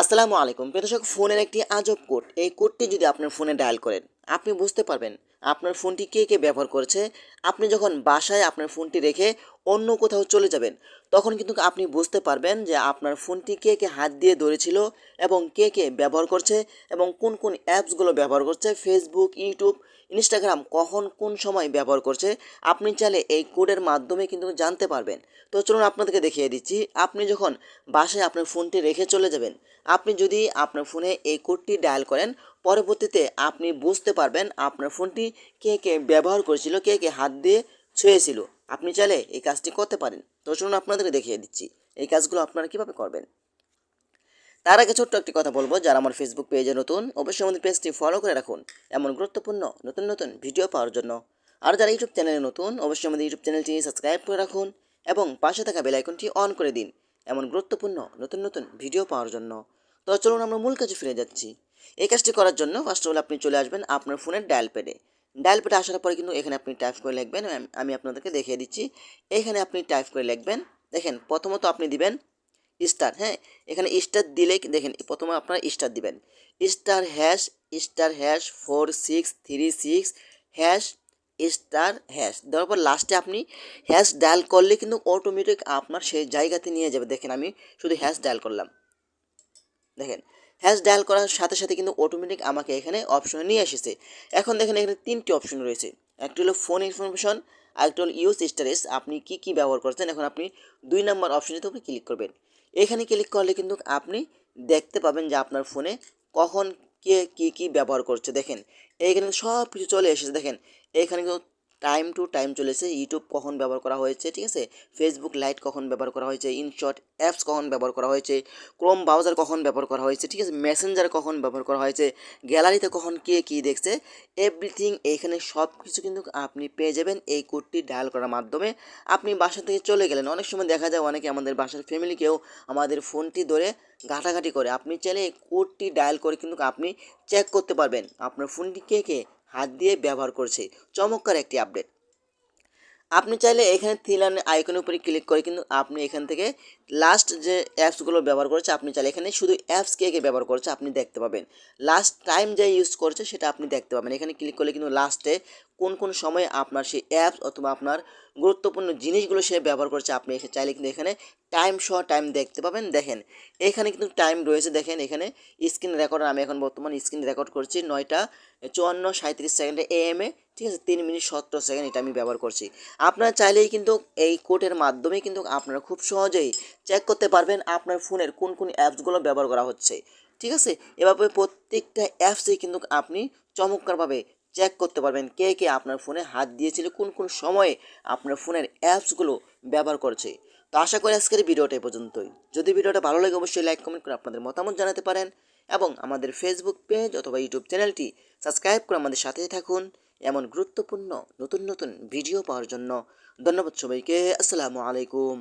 আসসালামু আলাইকুম। প্রদর্শক ফোনের একটি আজব কোড। এই কোডটি যদি আপনার ফোনে ডায়াল করেন, আপনি বুঝতে পারবেন আপনার ফোনটি কে কে ব্যবহার করেছে। আপনি যখন বাসায় আপনার ফোনটি রেখে অন্য কোথাও চলে যাবেন। তখন কিন্তু আপনি বুঝতে পারবেন যে আপনার ফোনটি কে কে হাত দিয়ে ধরেছিল এবং কে কে ব্যবহার করছে এবং কোন কোন অ্যাপসগুলো ব্যবহার করছে ফেসবুক ইউটিউব ইনস্টাগ্রাম কখন কোন সময় ব্যবহার করছে, আপনি চাইলে এই কোডের মাধ্যমে কিন্তু জানতে পারবেন। তো চলুন আপনাদেরকে দেখিয়ে দিচ্ছি, আপনি যখন বাসায় আপনার ফোনটি রেখে চলে যাবেন, আপনি যদি আপনার ফোনে এই কোডটি ডায়াল করেন, পরবর্তীতে আপনি বুঝতে পারবেন আপনার ফোনটি কে কে ব্যবহার করেছিল, কে কে হাত দিয়ে ছুঁয়েছিল। আপনি চাইলে এই কাজটি করতে পারেন। তো চলুন আপনাদেরকে দেখিয়ে দিচ্ছি এই কাজগুলো আপনারা কীভাবে করবেন। তার আগে ছোট্ট একটি কথা বলব, যারা আমার ফেসবুক পেজে নতুন, অবশ্যই আমাদের পেজটি ফলো করে রাখুন এমন গুরুত্বপূর্ণ, নতুন নতুন ভিডিও পাওয়ার জন্য। আর যারা ইউটিউব চ্যানেলে নতুন, অবশ্যই আমাদের ইউটিউব চ্যানেলটি সাবস্ক্রাইব করে রাখুন এবং পাশে থাকা বেল আইকনটি অন করে দিন এমন গুরুত্বপূর্ণ, নতুন নতুন ভিডিও পাওয়ার জন্য। তো চলুন আমরা মূল কাজে ফিরে যাচ্ছি। এই কাজটি করার জন্য ফার্স্ট অফ অল আপনি চলে আসবেন আপনার ফোনের ডায়াল প্যাডে ডায়াল প্যাডে আসার পরে কিন্তু এখানে আপনি টাইপ করে লিখবেন, আমি আপনাদেরকে দেখিয়ে দিচ্ছি। এখানে আপনি টাইপ করে লিখবেন, দেখেন প্রথমত আপনি দিবেন স্টার হ্যাঁ? এখানে স্টার দিলে দেখেন প্রথমে আপনারা স্টার দিবেন। Star hash star hash four six three six hash star hash দেওয়ার পর লাস্টে আপনি হ্যাশ ডায়াল করলে কিন্তু অটোমেটিক আপনার সেই জায়গাতে নিয়ে যাবে। দেখেন আমি শুধু হ্যাশ ডায়াল করলাম। দেখেন, হ্যাশ ডায়াল করার সাথে সাথে কিন্তু অটোমেটিক আমাকে এখানে অপশনে নিয়ে এসেছে। এখন দেখেন এখানে তিনটি অপশন রয়েছে। একটি হলো ফোন ইনফরমেশন আরেকটি হলো ইউজ স্টারেজ আপনি কি কি ব্যবহার করছেন? এখন আপনি দুই নাম্বার অপশনটিতে আপনি ক্লিক করবেন। এখানে ক্লিক করলে কিন্তু আপনি দেখতে পাবেন যে আপনার ফোনে কখন কে কী কী ব্যবহার করছে। দেখেন এইখানে সব কিছু চলে এসেছে। দেখেন, এখানে কিন্তু টাইম টু টাইম চলেছে। ইউটিউব কখন ব্যবহার করা হয়েছে, ঠিক আছে? ফেসবুক লাইট কখন ব্যবহার করা হয়েছে ইনশট অ্যাপস কখন ব্যবহার করা হয়েছে ক্রোম ব্রাউজার কখন ব্যবহার করা হয়েছে, ঠিক আছে? মেসেঞ্জার কখন ব্যবহার করা হয়েছে গ্যালারিতে কখন কে কী দেখছে এভরিথিং এইখানে সব কিছু কিন্তু আপনি পেয়ে যাবেন এই কোডটি ডায়াল করার মাধ্যমে। আপনি বাসা থেকে চলে গেলেন, অনেক সময় দেখা যায় অনেকে আমাদের বাসার ফ্যামিলিকেও আমাদের ফোনটি ধরে ঘাটাঘাটি করে। আপনি চাইলে এই কোডটি ডায়াল করে কিন্তু আপনি চেক করতে পারবেন। আপনার ফোনটি কে কে? হাত দিয়ে ব্যবহার করছে। চমৎকার একটি আপডেট আপনি চাইলে এখানে থ্রিলান আইকনের উপরে ক্লিক করে কিন্তু আপনি এখান থেকে লাস্ট যে অ্যাপসগুলো ব্যবহার করেছে, আপনি চাইলে এখানে শুধু অ্যাপস কে কে ব্যবহার করছে আপনি দেখতে পাবেন। লাস্ট টাইম যে ইউজ করছে, সেটা আপনি দেখতে পাবেন। এখানে ক্লিক করলে কিন্তু লাস্টে কোন কোন সময়ে আপনার সেই অ্যাপস অথবা আপনার গুরুত্বপূর্ণ জিনিসগুলো সে ব্যবহার করছে, আপনি চাইলে কিন্তু এখানে টাইম সহ টাইম দেখতে পাবেন। দেখেন, এখানে কিন্তু টাইম রয়েছে। দেখেন, এখানে স্ক্রিন রেকর্ড আমি এখন বর্তমান স্ক্রিন রেকর্ড করছি নয়টা চুয়ান্ন সাঁত্রিশ সেকেন্ডে এ, ঠিক আছে? তিন মিনিট সত্তর সেকেন্ড এটা আমি ব্যবহার করছি। আপনারা চাইলেই কিন্তু এই কোডের মাধ্যমে কিন্তু আপনারা খুব সহজেই চেক করতে পারবেন আপনার ফোনের কোন কোন অ্যাপসগুলো ব্যবহার করা হচ্ছে। ঠিক আছে? এভাবে প্রত্যেকটা অ্যাপসেই কিন্তু আপনি চমৎকারভাবে চেক করতে পারবেন কে কে আপনার ফোনে হাত দিয়েছিল, কোন কোন সময়ে আপনার ফোনের অ্যাপসগুলো ব্যবহার করছে। তো আশা করি আজকের ভিডিওটা এ পর্যন্তই। যদি ভিডিওটা ভালো লাগে, অবশ্যই লাইক কমেন্ট করে আপনাদের মতামত জানাতে পারেন এবং আমাদের ফেসবুক পেজ অথবা ইউটিউব চ্যানেলটি সাবস্ক্রাইব করে আমাদের সাথে থাকুন এমন গুরুত্বপূর্ণ নতুন নতুন ভিডিও পাওয়ার জন্য। ধন্যবাদ সবাইকে, আসসালামু আলাইকুম।